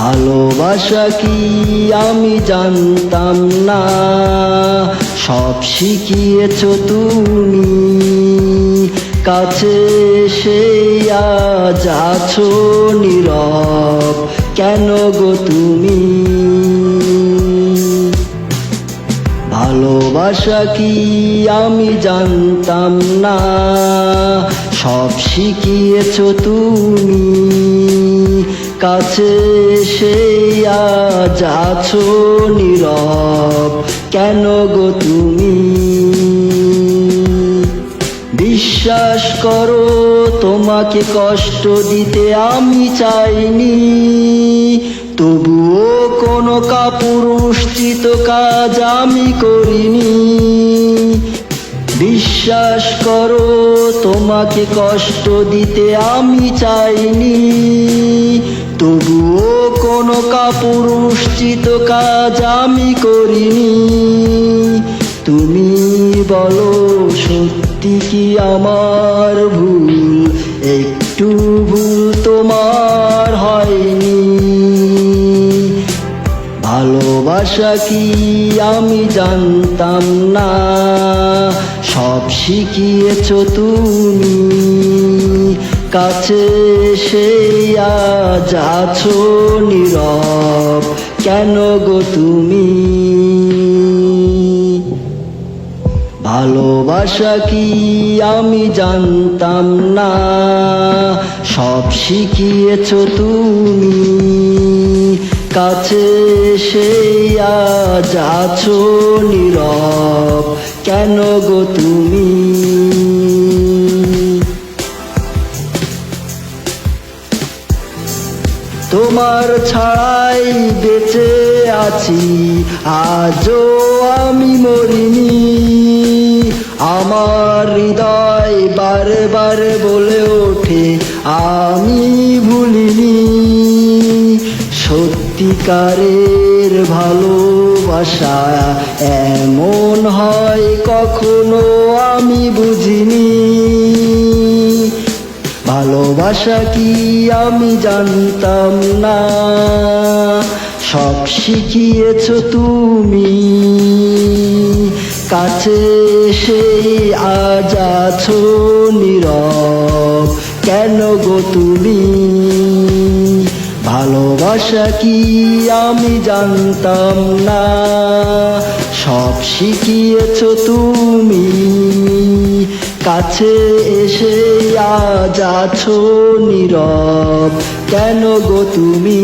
ভালোবাসা কি আমি জানতাম না? সব শিখিয়েছ তুমি। কাছে সে আজ আছো নীরব। কেন গো তুমি? ভালোবাসা কি আমি জানতাম না? সব শিখিয়েছ তুমি। কাছে সে আজ আছো নীরব। কেন গো তুমি? বিশ্বাস করো, তোমাকে কষ্ট দিতে আমি চাইনি। তবুও কোনো কাপুরুষিত কাজ আমি করিনি। বিশ্বাস করো, তোমাকে কষ্ট দিতে আমি চাইনি। তবুও কোনো কাপুরুষিত কাজ আমি করিনি। তুমি বলো, সত্যি কি আমার ভুল? একটু ভুল তোমার হয়নি। ভালোবাসা কি আমি জানতাম না? সব শিখিয়েছ তুমি। কাছে সে আজ আছো নীরব। কেন গো তুমি? ভালোবাসা কি আমি জানতাম না। সব শিখিয়েছ তুমি। কাছে সে আজ আছো নীরব। কেন গো তুমি? তোমার ছাড়াই বেঁচে আছি, আজও আমি মরিনি। আমার হৃদয় বারে বারে বলে ওঠে, আমি ভুলিনি। সত্যিকারের ভালোবাসা এমন হয় কখনো আমি বুঝিনি। ভালোবাসা কি আমি জানতাম না। সব শিখিয়েছ তুমি। কাছে সে আজ আছো নীরব। কেন গো তুমি? ভালোবাসা কি আমি জানতাম না? সব শিখিয়েছ তুমি। কাছে এসে আজ আছো নীরব। কেন গো তুমি?